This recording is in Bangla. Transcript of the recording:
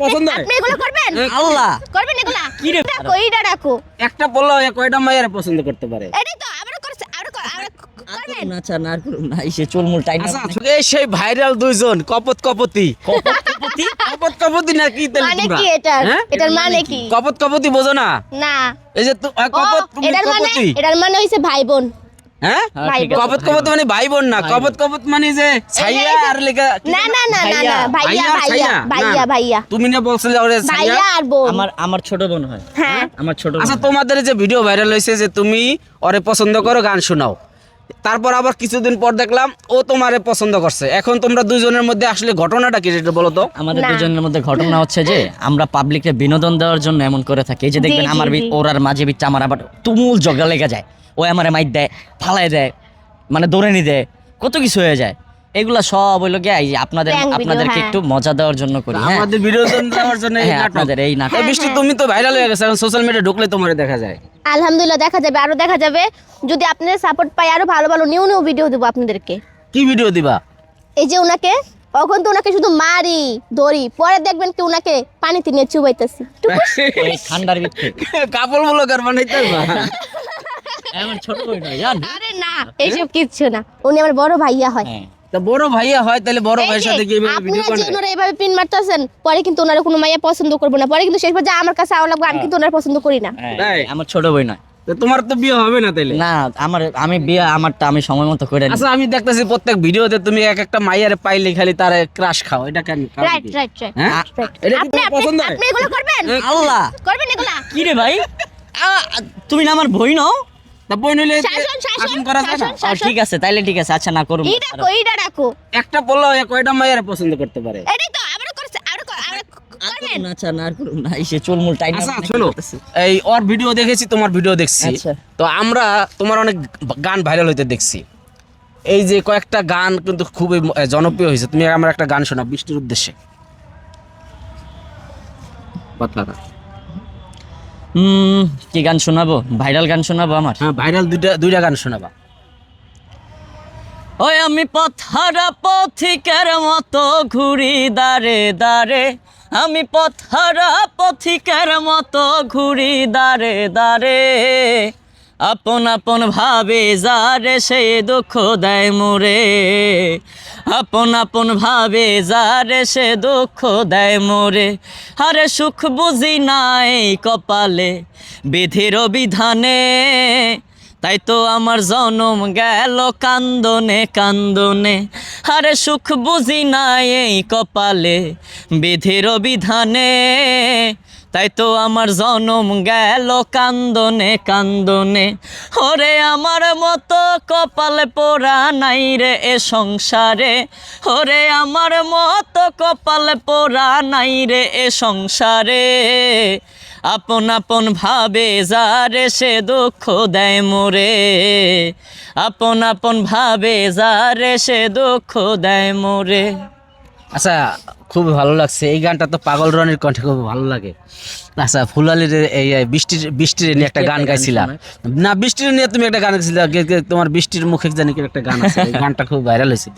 পছন্দ হয়? আপনি এগুলো করবেন? আল্লাহ। করবেন এগুলা? কি রে? ডাকো এইটা ডাকো। একটা বলল কয়টা মায়ের পছন্দ করতে পারে? এটাই তো আবার করছে কর- করবেন? না আচ্ছা না করুন না এসে চুলমুল টাইট আচ্ছা এই সেই ভাইরাল দুইজন কপত কপতি। কপতি কপত? কপতি না কি তাহলে মানে কি এটার? হ্যাঁ? এটার মানে কি? কপত কপতি বোঝো না? না। এই যে তো- কপত এটার মানে কপতি। এটার মানে হইছে ভাই বোন। হ্যাঁ? হ্যাঁ, ভাই ঠিক বোন। আছে, কপত কপত মানে ভাই বোন না কপত কপত মানে যে ছাইয়া আর লেখা না না না না না ভাইয়া ভাইয়া ভাইয়া ভাইয়া তুমি না বলছিলে ওরে ভাইয়া আর বোন। আমার আমার ছোট বোন হয়। হ্যাঁ। আমার ছোট আচ্ছা তোমাদের যে ভিডিও ভাইরাল হয়েছে যে তুমি ওরে পছন্দ করো গান শোনাও। তারপর আবার কিছুদিন পর দেখলাম ও তোমারে পছন্দ করছে। এখন তোমরা দুজনের মধ্যে আসলে ঘটনাটা কি সেটা বলো তো? আমাদের দুজনের মধ্যে ঘটনা হচ্ছে যে আমরা পাবলিককে বিনোদন দেওয়ার জন্য এমন করে থাকি। যে দেখবেন আমার ওর আর মাঝে বিচ্ছে আমার আবার তুমুল জগা লেগে যায়। ও আমারে মাইর দেয় ফালাই দেয় মানে দৌড়ে নি দেয় কত কিছু হয়ে যায়। এগুলা সব হইল গিয়ে এই যে আপনাদের আপনাদেরকে হ্যাঁ। একটু মজা দেওয়ার জন্য করি হ্যাঁ। আমাদের বিনোদন দেওয়ার জন্য এই হ্যাঁ, নাটক। আপনাদের এই নাটক। এই বৃষ্টি তুমি তো ভাইরাল হয়ে গেছে এখন সোশ্যাল মিডিয়া ঢুকলে তোমারে দেখা যায়। আলহামদুলিল্লাহ দেখা যাবে আরও দেখা যাবে। যদি আপনাদের সাপোর্ট পাই আরও ভালো ভালো নিউ নিউ ভিডিও দেবো আপনাদেরকে। কি ভিডিও দিবা? এই যে ওনাকে তখন তো ওনাকে শুধু মারি ধরি। পরে দেখবেন কি ওনাকে পানিতে নিয়ে চুবাইতেছি। ওই ঠান্ডার ভিতরে। কাপড় ব্লগার বানাইতে ছোট বই নয় জান? আরে না এইসব কিচ্ছু না। উনি আমার বড় ভাইয়া হয়। হ্যাঁ তা বড় ভাইয়া হয় তাহলে বড় ভাইয়ের সাথে কি এইভাবে ভিডিও আপনারা যে বানায়। পিন মারতেছেন পরে কিন্তু ওনারা কোনো মাইয়া পছন্দ করব না। পরে কিন্তু শেষ পর্যন্ত আমার কাছে আওয়া লাগবে আমি কিন্তু ওনারা পছন্দ করি না। হ্যাঁ, তাই? আমার ছোট বই নয়। তোমার তো বিয়ে হবে না তাইলে? না আমার আমি বিয়ে আমারটা আমি সময় মতো করে আচ্ছা আমি দেখতেছি প্রত্যেক ভিডিওতে তুমি এক একটা মাইয়ারে পাইলে খালি তার ক্রাশ খাও। এটা কেন? রাইট রাইট রাইট হ্যাঁ? এটা কি আপনি তোমার পছন্দ? আপনি এগুলো করবেন? আল্লাহ। করবেন এগুলা? কি রে ভাই? তুমি না আমার বই নাও? তা বই শাসন করা যায় না? ঠিক আছে তাইলে ঠিক আছে আচ্ছা না করুন। একটা বলল কয়টা মাইয়ারে পছন্দ করতে পারে? তো করছে করবেন? আচ্ছা না আর করুন না এসে চুলমুল টাইট আচ্ছা শোনো এই ওর ভিডিও দেখেছি তোমার ভিডিও দেখছি। আচ্ছা। তো আমরা তোমার অনেক গান ভাইরাল হইতে দেখছি। এই যে কয়েকটা গান কিন্তু খুবই জনপ্রিয় হয়েছে তুমি আমার একটা গান শোনাও বৃষ্টির উদ্দেশ্যে। হুম কি গান শোনাবো? ভাইরাল গান শোনাবো আমার? হ্যাঁ ভাইরাল দুইটা দুইটা গান শোনাবা। ওই আমি পথহারা পথিকের মতো ঘুরি দারে দারে আমি পথহারা পথিকের মতো ঘুরি দারে দারে আপন আপন ভাবে যারে সে দুঃখ দেয় মোরে। আপন আপন ভাবে যারে সে দুঃখ দেয় মোরে। আরে সুখ বুঝি নাই কপালে বিধির বিধানে। তাই তো আমার জনম গেল কান্দনে কান্দনে। আরে সুখ বুঝি নাই কপালে বিধির বিধানে। তাই তো আমার জনম গেল কান্দনে কান্দনে। ওরে আমার মতো কপালে পোড়া নাই রে এ সংসারে। ওরে আমার মতো কপালে পোড়া নাই রে এ সংসারে। আপন আপন ভাবে যারে সে দুঃখ দেয় মোরে। আপন আপন ভাবে যারে সে দুঃখ দেয় মোরে। আচ্ছা খুব ভালো লাগছে। এই গানটা তো পাগল রনির কণ্ঠে খুব ভালো লাগে। আচ্ছা ফুলালির এই বৃষ্টির বৃষ্টির নিয়ে একটা গান গাইছিলাম। না বৃষ্টির নিয়ে তুমি একটা গান গাইছিলা তোমার বৃষ্টির মুখে জানি কি একটা গান আছে। এই গানটা খুব ভাইরাল হয়েছে।